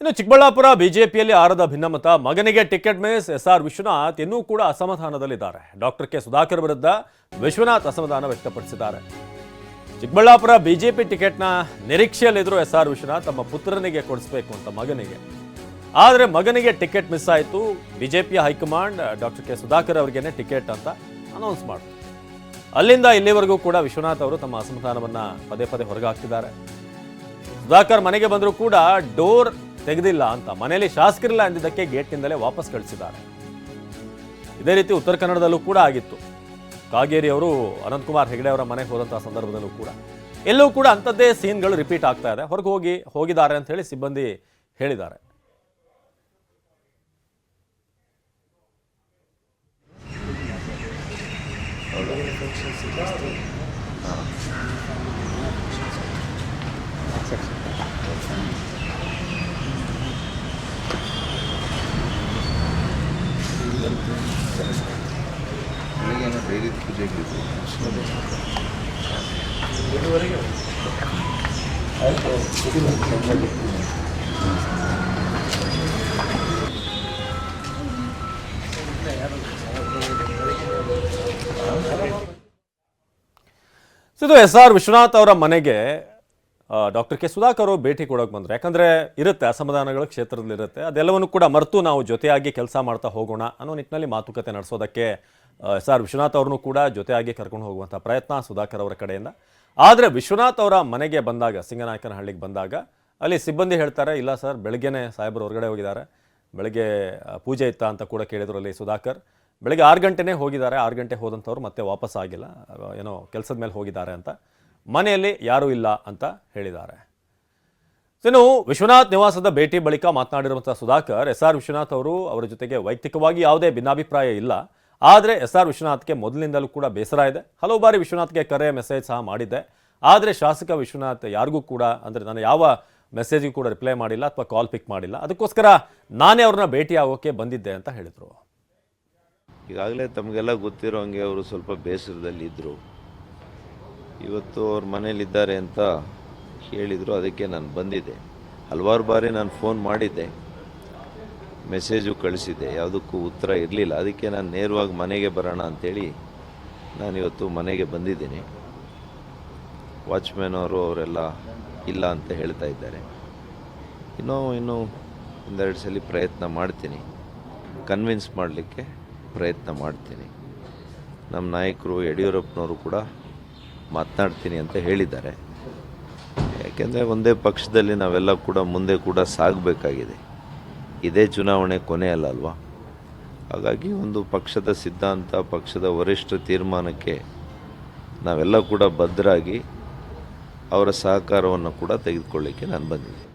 ಇನ್ನು ಚಿಕ್ಕಬಳ್ಳಾಪುರ, ಬಿಜೆಪಿಯಲ್ಲಿ ಆರದ ಭಿನ್ನಮತ. ಮಗನಿಗೆ ticket miss S R Vishwanath ಇನ್ನೂ ಕೂಡ ಅಸಮಾಧಾನದಲ್ಲಿದ್ದಾರೆ. Doctor K. ಸುಧಾಕರ್ ವಿರುದ್ಧ ವಿಶ್ವನಾಥ್ ಅಸಮಾಧಾನ ವ್ಯಕ್ತಪಡಿಸಿದ್ದಾರೆ. ಚಿಕ್ಕಬಳ್ಳಾಪುರ, ಬಿಜೆಪಿ ಟಿಕೆಟ್ನ ನಿರೀಕ್ಷೆಯಲ್ಲಿದ್ದರು ಎಸ್ ಆರ್ ವಿಶ್ವನಾಥ್ ತಮ್ಮ ಪುತ್ರನಿಗೆ ಕೊಡಿಸಬೇಕು ಅಂತ ಮಗನಿಗೆ. ಆದರೆ ಮಗನಿಗೆ ಟಿಕೆಟ್ ಮಿಸ್ ಆಯಿತು. ಬಿಜೆಪಿಯ high command doctor K. Sudhakar ಅವರಿಗೇನೆ ticket ಅಂತ ಅನೌನ್ಸ್ ಮಾಡಿತು. ಅಲ್ಲಿಂದ ಇಲ್ಲಿವರೆಗೂ ಕೂಡ ವಿಶ್ವನಾಥ್ ಅವರು ತಮ್ಮ ಅಸಮಾಧಾನವನ್ನು ಪದೇ ಪದೇ ಹೊರಗಾಕ್ತಿದ್ದಾರೆ. ಸುಧಾಕರ್ ಮನೆಗೆ ಬಂದರೂ ಕೂಡ ಡೋರ್ ತೆಗೆದಿಲ್ಲ ಅಂತ ಮನೆಯಲ್ಲಿ ಶಾಸಕರಿಲ್ಲ ಎಂದಿದ್ದಕ್ಕೆ ಗೇಟ್ನಿಂದಲೇ ವಾಪಸ್ ಕಳಿಸಿದ್ದಾರೆ. ಇದೇ ರೀತಿ ಉತ್ತರ ಕನ್ನಡದಲ್ಲೂ ಕೂಡ ಆಗಿತ್ತು. ಕಾಗೇರಿ ಅವರು ಅನಂತಕುಮಾರ್ ಹೆಗಡೆ ಅವರ ಮನೆಗೆ ಹೋದಂತಹ ಸಂದರ್ಭದಲ್ಲೂ ಕೂಡ. ಎಲ್ಲೂ ಕೂಡ ಅಂಥದ್ದೇ ಸೀನ್ಗಳು ರಿಪೀಟ್ ಆಗ್ತಾ ಇದೆ. ಹೊರಗೆ ಹೋಗಿ ಹೋಗಿದ್ದಾರೆ ಅಂತ ಹೇಳಿ ಸಿಬ್ಬಂದಿ ಹೇಳಿದ್ದಾರೆ. ಬೆಳಿಗ್ಗೆ ಪೂಜೆಗೆ ಇದು ಎಸ್ ಆರ್ ವಿಶ್ವನಾಥ್ ಅವರ ಮನೆಗೆ ಡಾಕ್ಟರ್ ಕೆ. ಸುಧಾಕರ್ ಅವರು ಭೇಟಿ ಕೊಡೋಕೆ ಬಂದರು. ಯಾಕಂದರೆ ಇರುತ್ತೆ, ಅಸಮಾಧಾನಗಳ ಕ್ಷೇತ್ರದಲ್ಲಿರುತ್ತೆ. ಅದೆಲ್ಲವನ್ನು ಕೂಡ ಮರೆತು ನಾವು ಜೊತೆಯಾಗಿ ಕೆಲಸ ಮಾಡ್ತಾ ಹೋಗೋಣ ಅನ್ನೋ ನಿಟ್ಟಿನಲ್ಲಿ ಮಾತುಕತೆ ನಡೆಸೋದಕ್ಕೆ ಎಸ್ ಆರ್ ವಿಶ್ವನಾಥ್ ಅವ್ರನ್ನೂ ಕೂಡ ಜೊತೆಯಾಗಿ ಕರ್ಕೊಂಡು ಹೋಗುವಂಥ ಪ್ರಯತ್ನ ಸುಧಾಕರ್ ಅವರ ಕಡೆಯಿಂದ. ಆದರೆ ವಿಶ್ವನಾಥ್ ಅವರ ಮನೆಗೆ ಬಂದಾಗ ಸಿಂಗನಾಯಕನಹಳ್ಳಿಗೆ ಬಂದಾಗ, ಅಲ್ಲಿ ಸಿಬ್ಬಂದಿ ಹೇಳ್ತಾರೆ, ಇಲ್ಲ ಸರ್, ಬೆಳಗ್ಗೆನೇ ಸಾಹೇಬರು ಹೊರಗಡೆ ಹೋಗಿದ್ದಾರೆ. ಬೆಳಗ್ಗೆ ಪೂಜೆ ಇತ್ತ ಅಂತ ಕೂಡ ಕೇಳಿದ್ರು ಅಲ್ಲಿ ಸುಧಾಕರ್. ಬೆಳಗ್ಗೆ ಆರು ಗಂಟೆನೇ ಹೋಗಿದ್ದಾರೆ, ಆರು ಗಂಟೆ ಹೋದಂಥವ್ರು ಮತ್ತೆ ವಾಪಸ್ ಆಗಿಲ್ಲ. ಏನೋ ಕೆಲಸದ ಮೇಲೆ ಹೋಗಿದ್ದಾರೆ ಅಂತ. ಮನೆಯಲ್ಲಿ ಯಾರೂ ಇಲ್ಲ ಅಂತ ಹೇಳಿದ್ದಾರೆ. ಇನ್ನು ವಿಶ್ವನಾಥ್ ನಿವಾಸದ ಭೇಟಿ ಬಳಿಕ ಮಾತನಾಡಿರುವಂಥ ಸುಧಾಕರ್, ಎಸ್ ಆರ್ ವಿಶ್ವನಾಥ್ ಅವರು ಅವರ ಜೊತೆಗೆ ವೈಯಕ್ತಿಕವಾಗಿ ಯಾವುದೇ ಭಿನ್ನಾಭಿಪ್ರಾಯ ಇಲ್ಲ. ಆದರೆ ಎಸ್ ಆರ್ ವಿಶ್ವನಾಥ್ಗೆ ಮೊದಲಿನಿಂದಲೂ ಕೂಡ ಬೇಸರ ಇದೆ. ಹಲವು ಬಾರಿ ವಿಶ್ವನಾಥ್ಗೆ ಕರೆ ಮೆಸೇಜ್ ಸಹ ಮಾಡಿದ್ದೆ. ಆದರೆ ಶಾಸಕ ವಿಶ್ವನಾಥ್ ಯಾರಿಗೂ ಕೂಡ, ಅಂದರೆ ನಾನು ಯಾವ ಮೆಸೇಜ್ಗೂ ಕೂಡ ರಿಪ್ಲೈ ಮಾಡಿಲ್ಲ ಅಥವಾ ಕಾಲ್ ಪಿಕ್ ಮಾಡಿಲ್ಲ. ಅದಕ್ಕೋಸ್ಕರ ನಾನೇ ಅವ್ರನ್ನ ಭೇಟಿ ಆಗೋಕೆ ಬಂದಿದ್ದೆ ಅಂತ ಹೇಳಿದರು. ಈಗಾಗಲೇ ತಮಗೆಲ್ಲ ಗೊತ್ತಿರೋ ಹಂಗೆ ಅವರು ಸ್ವಲ್ಪ ಬೇಸರದಲ್ಲಿ ಇದ್ದರು ಇವತ್ತು ಅವ್ರ ಮನೇಲಿದ್ದಾರೆ ಅಂತ ಹೇಳಿದರು, ಅದಕ್ಕೆ ನಾನು ಬಂದಿದ್ದೆ. ಹಲವಾರು ಬಾರಿ ನಾನು ಫೋನ್ ಮಾಡಿದ್ದೆ. ಮೆಸೇಜು ಕಳಿಸಿದ್ದೆ, ಯಾವುದಕ್ಕೂ ಉತ್ತರ ಇರಲಿಲ್ಲ. ಅದಕ್ಕೆ ನಾನು ನೇರವಾಗಿ ಮನೆಗೆ ಬರೋಣ ಅಂಥೇಳಿ ನಾನಿವತ್ತು ಮನೆಗೆ ಬಂದಿದ್ದೀನಿ. ವಾಚ್ಮ್ಯಾನ್ ಅವರು ಅವರೆಲ್ಲ ಇಲ್ಲ ಅಂತ ಹೇಳ್ತಾ ಇದ್ದಾರೆ. ಇನ್ನೂ ಇನ್ನೂ ಒಂದೆರಡು ಸಲ ಪ್ರಯತ್ನ ಮಾಡ್ತೀನಿ. ಕನ್ವಿನ್ಸ್ ಮಾಡಲಿಕ್ಕೆ ಪ್ರಯತ್ನ ಮಾಡ್ತೀನಿ. ನಮ್ಮ ನಾಯಕರು, ಯಡಿಯೂರಪ್ಪನವರು ಕೂಡ ಮಾತನಾಡ್ತೀನಿ ಅಂತ ಹೇಳಿದ್ದಾರೆ. ಯಾಕೆಂದರೆ ಒಂದೇ ಪಕ್ಷದಲ್ಲಿ ನಾವೆಲ್ಲ ಕೂಡ ಮುಂದೆ ಕೂಡ ಸಾಗಬೇಕಾಗಿದೆ. ಇದೇ ಚುನಾವಣೆ ಕೊನೆ ಅಲ್ಲ ಅಲ್ವಾ? ಹಾಗಾಗಿ ಒಂದು ಪಕ್ಷದ ಸಿದ್ಧಾಂತ, ಪಕ್ಷದ ವರಿಷ್ಠ ತೀರ್ಮಾನಕ್ಕೆ ನಾವೆಲ್ಲ ಕೂಡ ಭದ್ರಾಗಿ ಅವರ ಸಹಕಾರವನ್ನು ಕೂಡ ತೆಗೆದುಕೊಳ್ಳಿಕ್ಕೆ ನಾನು ಬಂದಿದ್ದೀನಿ.